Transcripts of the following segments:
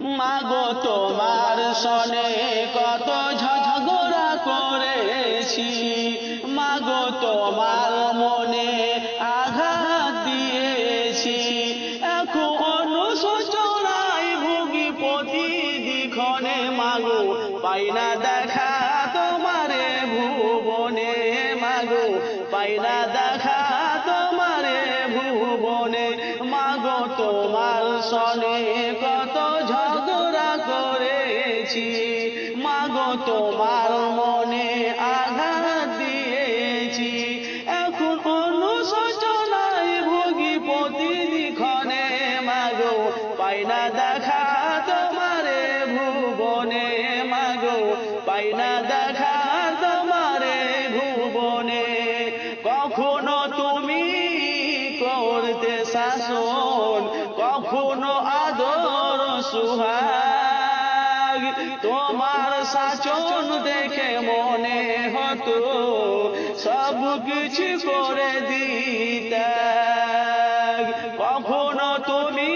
মাগো, তোমার সনে কত ঝগড়া করেছি। মাগো, তোমার মনে আঘাত দিয়েছি। এখন সচরাই ভুগি প্রতিদিক্ষণে মাগো পাই না দেখা তোমারে ভুবনে। মাগো পাই না দেখা তোমারে ভুবনে। মাগো, তোমার সনে তোমার মনে আঘাত দিয়েছি। এখন অনুশোচনায় ভোগী প্রতিদিক্ষণে মাগো পাই না দেখা তোমারে ভুবনে মাগো পাই না দেখা তোমারে ভুবনে। কখনো তুমি করতে শাসন, কখনো আদর সুহাগ তোমার শাসন দেখে মনে হতো, সব কিছু করে দিতে। কখনো তুমি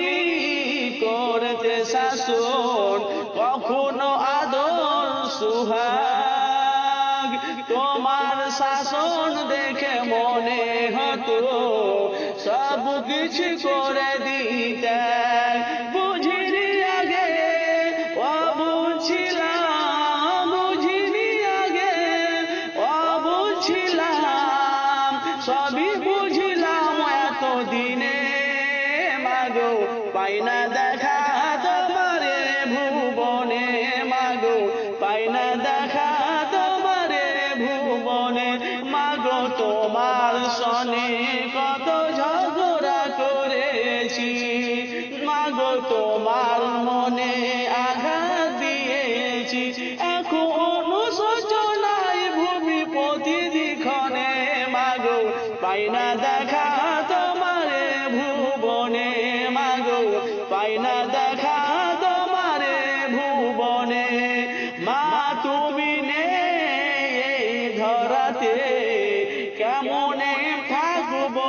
করতে শাসন, কখনো আদর সুহাগ। তোমার শাসন দেখে মনে হতো, সব কিছু করে দিতে। সবই বুঝলাম এত দিনে মাগো পাই না দেখা তোমারে ভুবনে। মাগো পাই না দেখা তোমারে ভুবনে। মাগো, তোমার সনে কত ঝগড়া করেছি। মাগো, তোমার মনে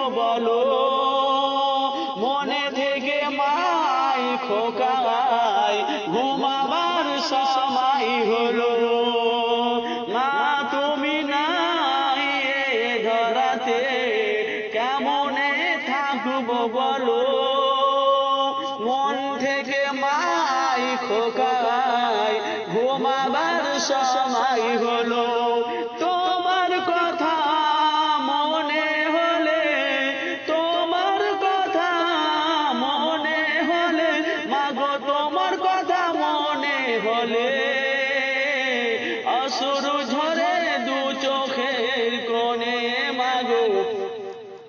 বলো, মনে থেকে মাই খোকাই ঘুমাবার সময় হলো। মা তুমি নাই ধরাতে কেমনে থাকব বলো? মন থেকে মাই খোকাই ঘুমাবার সময় হলো। তোমার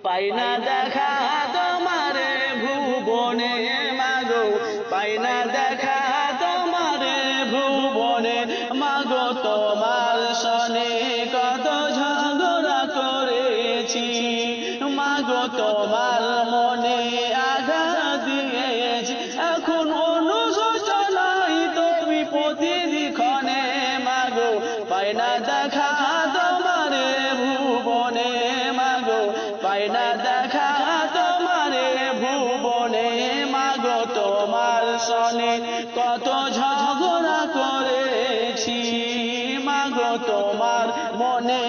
পাই না দেখা তোমার ভুবনে, মাগো। পাই না দেখা তোমার ভুবনে, মাগো, তোমার সনে কত ঝগড়া করেছি। মাগো, তোমার পাই না দেখা তোমারে ভুবনে, মাগো তোমার সনে কত ঝগড়া করেছি। মাগো তোমার মনে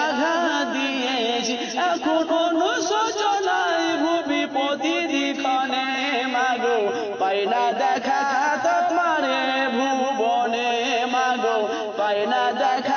আঘাত দিয়েছি, এখন অনুশোচনায় ভূমি প্রতিদিক্ষণে মাগো পাই না দেখা তোমারে ভুবনে, মাগো পাই দেখা